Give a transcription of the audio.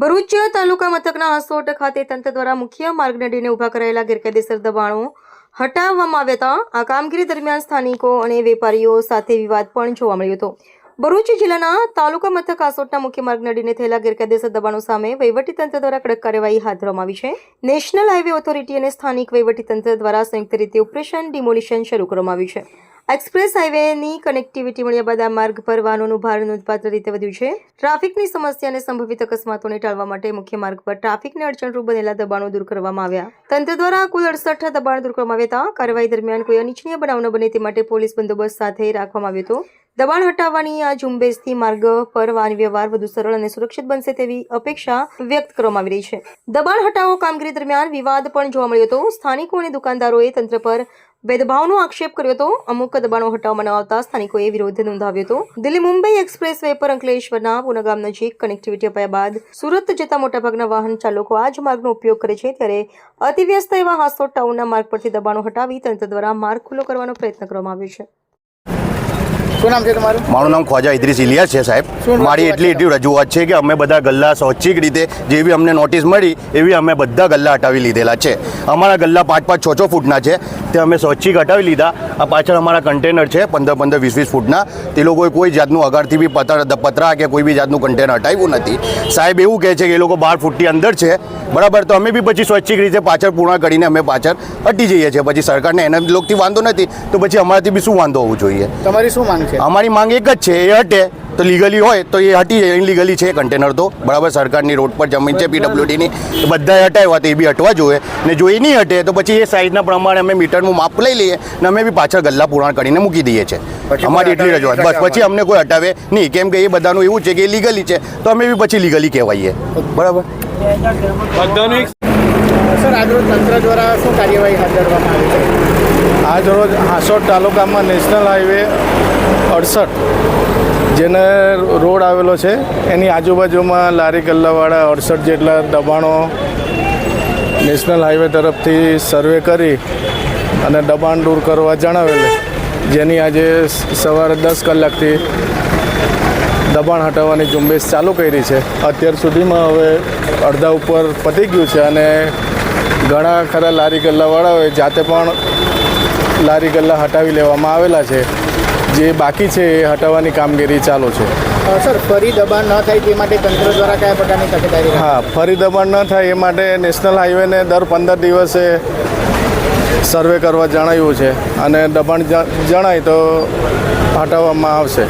ભરૂચ તાલુકા મથકના હસોટ ખાતે તંત્ર દ્વારા મુખ્ય માર્ગ નદીને ઊભા કરાયેલા ગેરકાયદેસર દબાણો હટાવવામાં આવ્યા હતા. આ કામગીરી દરમિયાન સ્થાનિકો અને વેપારીઓ સાથે વિવાદ પણ જોવા મળ્યો હતો. ભરૂચ જિલ્લાના તાલુકા મથક આસોટના મુખ્ય માર્ગ નડીને થયેલા ગેરકાયદેસર દબાણો સામે વહીવટીતંત્ર દ્વારા કડક કાર્યવાહી હાથ ધરવામાં આવી છે. નેશનલ હાઈવે ઓથોરિટી અને સ્થાનિક વહીવટીતંત્ર દ્વારા સંયુક્ત રીતે ઓપરેશન ડિમોલિશન શરૂ કરવામાં આવ્યું છે. એક્સપ્રેસ હાઈવેની કનેક્ટિવિટી મળ્યા બાદ આ માર્ગ પર વાહનોનું ભાર નોંધપાત્ર રીતે વધ્યું છે. ટ્રાફિકની સમસ્યા અને સંભવિત અકસ્માતોને ટાળવા માટે મુખ્ય માર્ગ પર ટ્રાફિકને અડચણરૂપ બનેલા દબાણો દૂર કરવામાં આવ્યા. તંત્ર દ્વારા કુલ અડસઠ દબાણ દૂર કરવામાં આવ્યા હતા. કાર્યવાહી દરમિયાન કોઈ અનિચ્છનીય બનાવ ન બને તે માટે પોલીસ બંદોબસ્ત સાથે રાખવામાં આવ્યો હતો. દબાણ હટાવવાની આ ઝુંબેશથી માર્ગ પર વાહન વ્યવહાર વધુ સરળ અને સુરક્ષિત બનશે તેવી અપેક્ષા વ્યક્ત કરવામાં આવી રહી છે. દબાણ હટાવો કામગીરી દરમિયાન વિવાદ પણ જોવા મળ્યો હતો. સ્થાનિકો અને દુકાનદારોએ તંત્ર પર ભેદભાવનો આક્ષેપ કર્યો હતો. અમુક દબાણો હટાવવામાં આવતા સ્થાનિકોએ વિરોધ નોંધાવ્યો હતો. દિલ્હી મુંબઈ એક્સપ્રેસ વે પર અંકલેશ્વરના પુનગામ નજીક કનેક્ટિવિટી અપાયા બાદ સુરત જતા મોટાભાગના વાહન ચાલકો આ જ માર્ગનો ઉપયોગ કરે છે ત્યારે અતિવ્યસ્ત એવા હાસો ટાઉનના માર્ગ પરથી દબાણો હટાવી તંત્ર દ્વારા માર્ગ ખુલ્લો કરવાનો પ્રયત્ન કરવામાં આવ્યો છે. શું નામ છે તમારું? મારું નામ ખ્વાજા ઇદ્રીસ ઇલિયા છે સાહેબ. મારી એટલી એટલી રજૂઆત છે કે અમે બધા ગલ્લા સ્વૈચ્છિક રીતે જેવી અમને નોટિસ મળી એવી અમે બધા ગલ્લા હટાવી લીધેલા છે. અમારા ગલ્લા પાંચ પાંચ છ છ ફૂટના છે. તે અમે સ્વૈચ્છિક હટાવી લીધા. આ પાછળ અમારા કન્ટેનર છે પંદર પંદર વીસ વીસ ફૂટના. તે લોકોએ કોઈ જાતનું અગારથી બી પતર પતરા કે કોઈ બી જાતનું કન્ટેનર હટાવ્યું નથી. સાહેબ એવું કહે છે કે એ લોકો બાર ફૂટની અંદર છે. બરાબર તો અમે બી પછી સ્વૈચ્છિક રીતે પાછળ પૂર્ણ કરીને અમે પાછળ હટી જઈએ છીએ. પછી સરકારને એના લોકથી વાંધો નથી તો પછી અમારાથી બી શું વાંધો હોવું જોઈએ? તમારી શું માંગ છે. અમારી માંગ એક જ છે એ હટે. તો લીગલી હોય તો એ હટી જાય. ઇનલીગલી છે કન્ટેનર તો. બરાબર સરકારની રોડ પર જમીન છે પીડબ્લ્યુડીની બધાએ હટાવ્યા તો એ બી હટવા જોઈએ. ને જો એ નહીં હટે તો પછી એ સાઈઝના પ્રમાણે અમે મીટરનું માપ લઈ લઈએ ને અમે બી પાછળ ગલ્લા પુરાણ કરીને મૂકી દઈએ છીએ. અમારી એટલી રજૂઆત. બસ પછી અમને કોઈ હટાવે નહીં. કેમ કે એ બધાનું એવું છે કે એ લીગલી છે. તો અમે બી પછી લીગલી કહેવાઈએ. બરાબર? સર આજરોજ તંત્ર દ્વારા શું કાર્યવાહી હાથ ધરવામાં આવી છે? આજ રોજ આસોટ તાલુકામાં નેશનલ હાઈવે અડસઠ, જેને રોડ આવેલો છે, એની આજુબાજુમાં લારી ગલ્લાવાળા અડસઠ જેટલા દબાણો નેશનલ હાઈવે તરફથી સર્વે કરી અને દબાણ દૂર કરવા જણાવેલ જેની આજે સવારે દસ કલાકથી દબાણ હટાવવાની ઝુંબેશ ચાલુ કરી છે. અત્યાર સુધીમાં હવે અડધા ઉપર પતી ગયું છે અને ઘણા ખરા લારી ગલ્લાવાળાઓએ જાતે પણ લારી ગલ્લા હટાવી લેવામાં આવેલા છે. જે બાકી છે એ હટાવવાની કામગીરી ચાલુ છે. સર ફરી દબાણ ન થાય તે માટે તંત્ર દ્વારા કયા પ્રકારની તકેદારી હા ફરી દબાણ ન થાય એ માટે નેશનલ હાઈવેને દર પંદર દિવસે સર્વે કરવા જણાવ્યું છે. અને દબાણ જણાય તો હટાવવામાં આવશે.